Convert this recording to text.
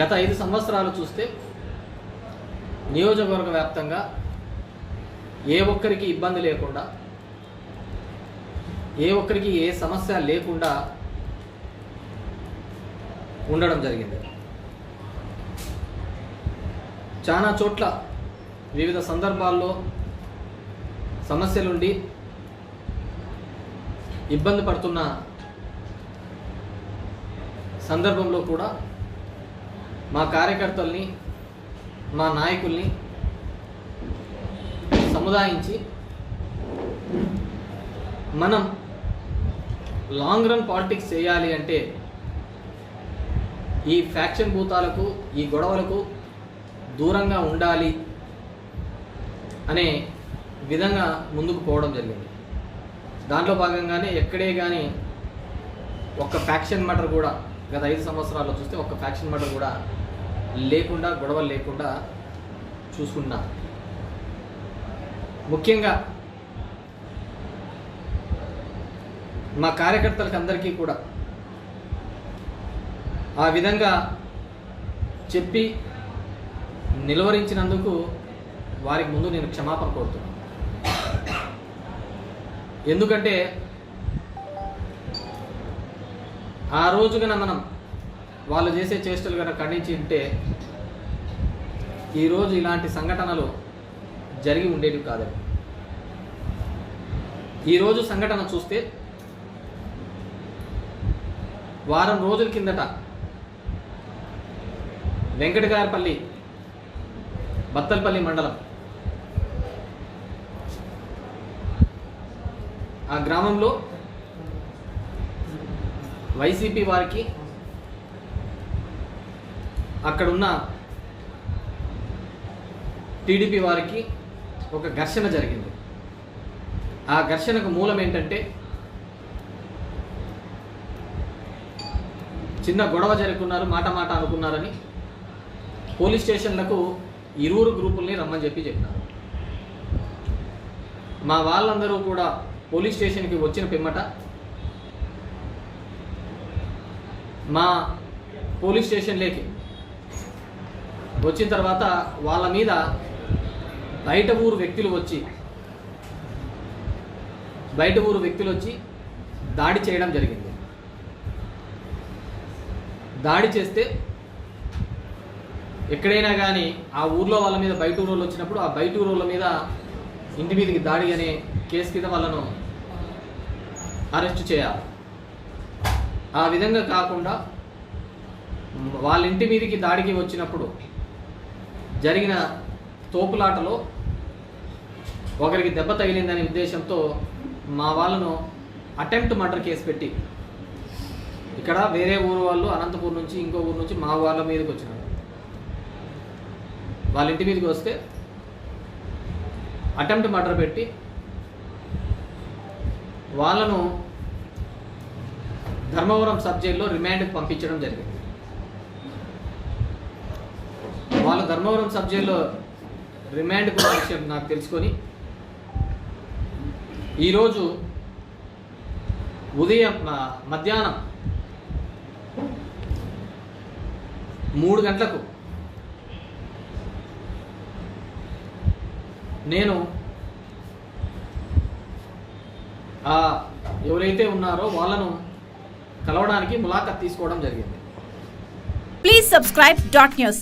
గత ఐదు సంవత్సరాలు చూస్తే నియోజకవర్గ వ్యాప్తంగా ఏ ఒక్కరికి ఇబ్బంది లేకుండా ఏ ఒక్కరికి ఏ సమస్య లేకుండా ఉండడం జరిగింది. చాలా చోట్ల వివిధ సందర్భాల్లో సమస్యలుండి ఇబ్బంది పడుతున్న సందర్భంలో కూడా మా కార్యకర్తల్ని మా నాయకుల్ని సముదాయించి మనం లాంగ్ రన్ పాలిటిక్స్ చేయాలి అంటే ఈ ఫ్యాక్షన్ భూతాలకు ఈ గొడవలకు దూరంగా ఉండాలి అనే విధంగా ముందుకు పోవడం జరిగింది. దాంట్లో భాగంగానే ఎక్కడే కానీ ఒక్క ఫ్యాక్షన్ మటర్ కూడా గత ఐదు సంవత్సరాల్లో చూస్తే ఒక ఫ్యాక్షన్ మర్డర్ కూడా లేకుండా గొడవలు లేకుండా చూసుకున్నా. ముఖ్యంగా మా కార్యకర్తలకు అందరికీ కూడా ఆ విధంగా చెప్పి నిలువరించినందుకు వారికి ముందు నేను క్షమాపణ కోరుతున్నాను. ఎందుకంటే ఆ రోజు కన్నా మనం వాళ్ళు చేసే చేష్టలు కనుక ఖండించి ఉంటే ఈరోజు ఇలాంటి సంఘటనలు జరిగి ఉండేవి కాదండి ఈరోజు సంఘటన చూస్తే వారం రోజుల కిందట వెంకటగారపల్లి బత్తలపల్లి మండలం ఆ గ్రామంలో వైసీపీ వారికి అక్కడున్న టీడీపీ వారికి ఒక ఘర్షణ జరిగింది. ఆ ఘర్షణకు మూలం ఏంటంటే చిన్న గొడవ జరుపుకున్నారు మాట మాట అనుకున్నారని పోలీస్ స్టేషన్లకు ఇరువురు గ్రూపుల్ని రమ్మని చెప్పి చెప్పినారు. మా వాళ్ళందరూ కూడా పోలీస్ స్టేషన్కి వచ్చిన పిమ్మట మా పోలీస్ స్టేషన్లోకి వచ్చిన తర్వాత వాళ్ళ మీద బయట ఊరు వ్యక్తులు వచ్చి బయట ఊరు వ్యక్తులు వచ్చి దాడి చేయడం జరిగింది. దాడి చేస్తే ఎక్కడైనా కానీ ఆ ఊర్లో వాళ్ళ మీద బయట ఊరోళ్ళు వచ్చినప్పుడు ఆ బయట ఊరోళ్ళ మీద ఇంటి మీదకి దాడి అనే కేసు కింద వాళ్ళను అరెస్ట్ చేయాలి. ఆ విధంగా కాకుండా వాళ్ళ ఇంటి మీదకి దాడికి వచ్చినప్పుడు జరిగిన తోపులాటలో ఒకరికి దెబ్బ తగిలిందనే ఉద్దేశంతో మా వాళ్ళను అటెంప్ట్ మర్డర్ కేసు పెట్టి ఇక్కడ వేరే ఊరు వాళ్ళు అనంతపూర్ నుంచి ఇంకో ఊరు నుంచి మా వాళ్ళ మీదకి వచ్చినారు. వాళ్ళ ఇంటి మీదకి వస్తే అటెంప్ట్ మర్డర్ పెట్టి వాళ్ళను ధర్మవరం సబ్ జైల్లో రిమాండ్కి పంపించడం జరిగింది. వాళ్ళు ధర్మవరం సబ్ జైల్లో రిమాండ్ విషయం నాకు తెలుసుకొని ఈరోజు ఉదయం మధ్యాహ్నం మూడు గంటలకు నేను ఎవరైతే ఉన్నారో వాళ్ళను కలవడానికి ములాఖత్ తీసుకోవడం జరిగింది Please subscribe dot news.